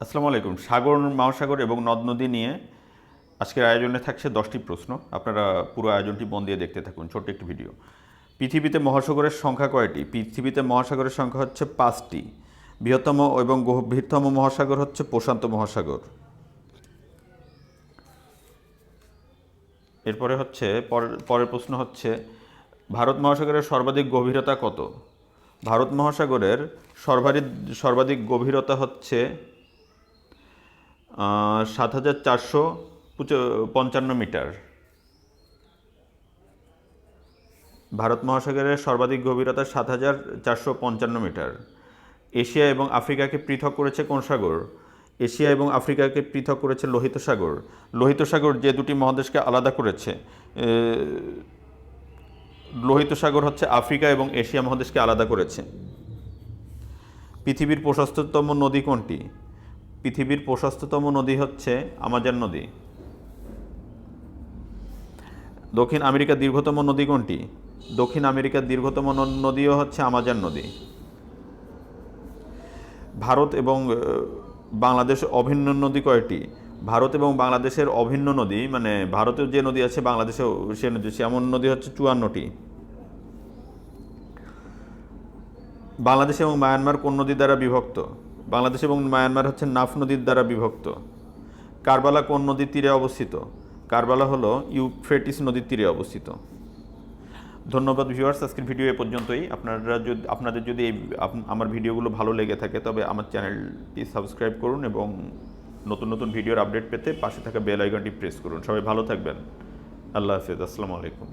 আসসালামু আলাইকুম। সাগর, মহাসাগর এবং নদ নদী নিয়ে আজকের আয়োজনে থাকছে দশটি প্রশ্ন। আপনারা পুরো আয়োজনটি মন দিয়ে দেখতে থাকুন। ছোট্ট একটি ভিডিও। পৃথিবীতে মহাসাগরের সংখ্যা কয়টি? পৃথিবীতে মহাসাগরের সংখ্যা হচ্ছে পাঁচটি। বৃহত্তম এবং গভীরতম মহাসাগর হচ্ছে প্রশান্ত মহাসাগর। এরপরে হচ্ছে, পরের পরের প্রশ্ন হচ্ছে, ভারত মহাসাগরের সর্বাধিক গভীরতা কত? ভারত মহাসাগরের সর্বাধিক সর্বাধিক গভীরতা হচ্ছে সাত হাজার চারশো পঞ্চান্ন মিটার। ভারত মহাসাগরের সর্বাধিক গভীরতা সাত হাজার চারশো পঞ্চান্ন মিটার। এশিয়া এবং আফ্রিকাকে পৃথক করেছে কোন সাগর? এশিয়া এবং আফ্রিকাকে পৃথক করেছে লোহিত সাগর। লোহিত সাগর যে দুটি মহাদেশকে আলাদা করেছে লোহিত সাগর হচ্ছে আফ্রিকা এবং এশিয়া মহাদেশকে আলাদা করেছে। পৃথিবীর প্রশস্ততম নদী কোনটি? পৃথিবীর প্রশস্ততম নদী হচ্ছে আমাজন নদী। দক্ষিণ আমেরিকার দীর্ঘতম নদী কোনটি? দক্ষিণ আমেরিকার দীর্ঘতম নদীও হচ্ছে আমাজন নদী। ভারত এবং বাংলাদেশ অভিন্ন নদী কয়টি? ভারত এবং বাংলাদেশের অভিন্ন নদী মানে ভারতের যে নদী আছে, বাংলাদেশেও সে নদী এমন নদী হচ্ছে চুয়ান্নটি। বাংলাদেশ এবং মায়ানমার কোন নদী দ্বারা বিভক্ত? বাংলাদেশ এবং মায়ানমার হচ্ছে নাফ নদীর দ্বারা বিভক্ত। কারবালা কোন নদীর তীরে অবস্থিত? কারবালা হলো ইউফ্রেটিস নদীর তীরে অবস্থিত। ধন্যবাদ ভিউয়ার্স আজকের ভিডিও এ পর্যন্তই। আপনারা যদি, আপনাদের যদি এই আমার ভিডিওগুলো ভালো লেগে থাকে, তবে আমার চ্যানেলটি সাবস্ক্রাইব করুন এবং নতুন নতুন ভিডিওর আপডেট পেতে পাশে থাকা বেল আইকনটি প্রেস করুন। সবাই ভালো থাকবেন। আল্লাহ হাফিজ, আসসালামু আলাইকুম।